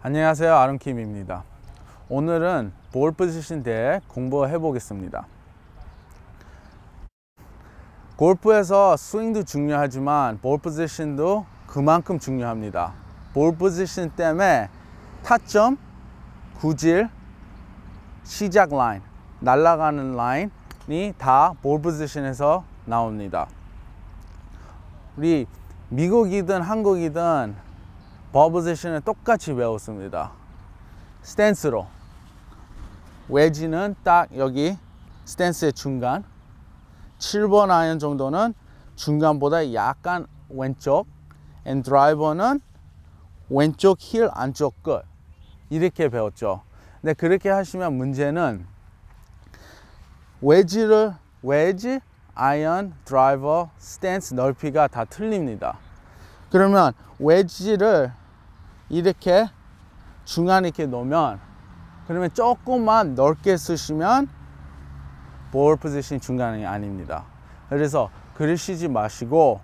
안녕하세요. 아름킴입니다. 오늘은 볼 포지션 대해 공부해 보겠습니다. 골프에서 스윙도 중요하지만 볼 포지션도 그만큼 중요합니다. 볼 포지션 때문에 타점, 구질, 시작 라인, 날아가는 라인이 다 볼 포지션에서 나옵니다 우리 미국이든 한국이든 버브세션은 똑같이 배웠습니다. 스탠스로 웨지는 딱 여기 스탠스의 중간 7번 아이언 정도는 중간보다 약간 왼쪽 앤 드라이버는 왼쪽 힐 안쪽 끝 이렇게 배웠죠. 근데 그렇게 하시면 문제는 웨지를 웨지, 아이언, 드라이버, 스탠스 넓이가 다 틀립니다. 그러면 웨지를 이렇게 중간에 이렇게 놓으면 그러면 조금만 넓게 쓰시면 볼 포지션 중간이 아닙니다. 그래서 그러시지 마시고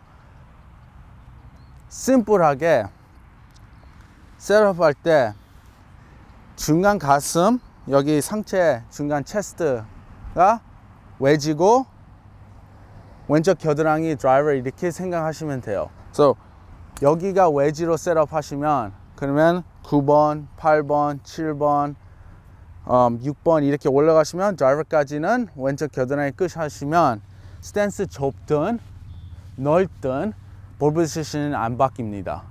심플하게 셋업할 때 중간 가슴 여기 상체 중간 체스트 가 외지고 왼쪽 겨드랑이 드라이버 이렇게 생각하시면 돼요. So 여기가 외지로 셋업 하시면 그러면 9번, 8번, 7번, 음, 6번 이렇게 올라가시면 드라이버까지는 왼쪽 겨드랑이 끝 하시면 스탠스 좁든 넓든 볼 포지션은 안 바뀝니다.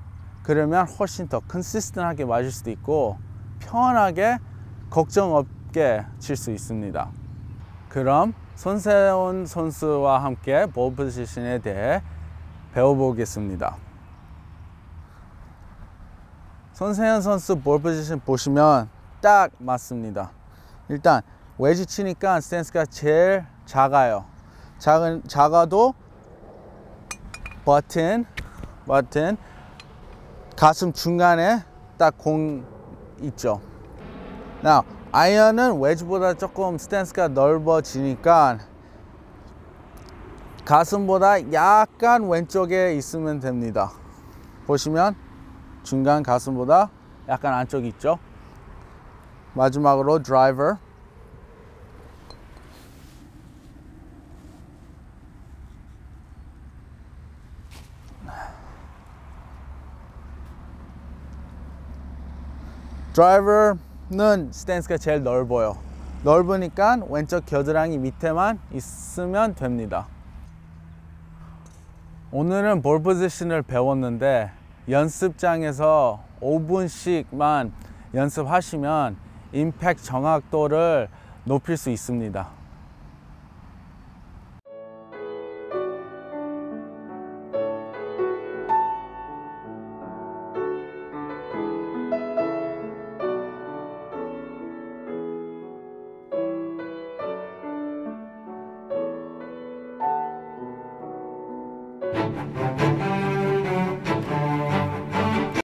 그러면 훨씬 더 컨시스턴하게 맞을 수도 있고 편하게 걱정 없게 칠 수 있습니다. 그럼 손세훈 선수와 함께 볼 포지션에 대해 배워보겠습니다. 손세현 선수 볼 포지션 보시면 딱 맞습니다. 일단 웨지 치니까 스탠스가 제일 작아요. 작은 작아도 버튼 버튼 가슴 중간에 딱 공 있죠. 나 아이언은 웨지보다 조금 스탠스가 넓어지니까 가슴보다 약간 왼쪽에 있으면 됩니다. 보시면 중간 가슴보다 약간 안쪽이 있죠 마지막으로 드라이버 드라이버 는 스탠스가 제일 넓어요. 넓으니까 왼쪽 겨드랑이 밑에만 있으면 됩니다. 오늘은 볼 포지션을 배웠는데 연습장에서 5분씩만 연습하시면 임팩트 정확도를 높일 수 있습니다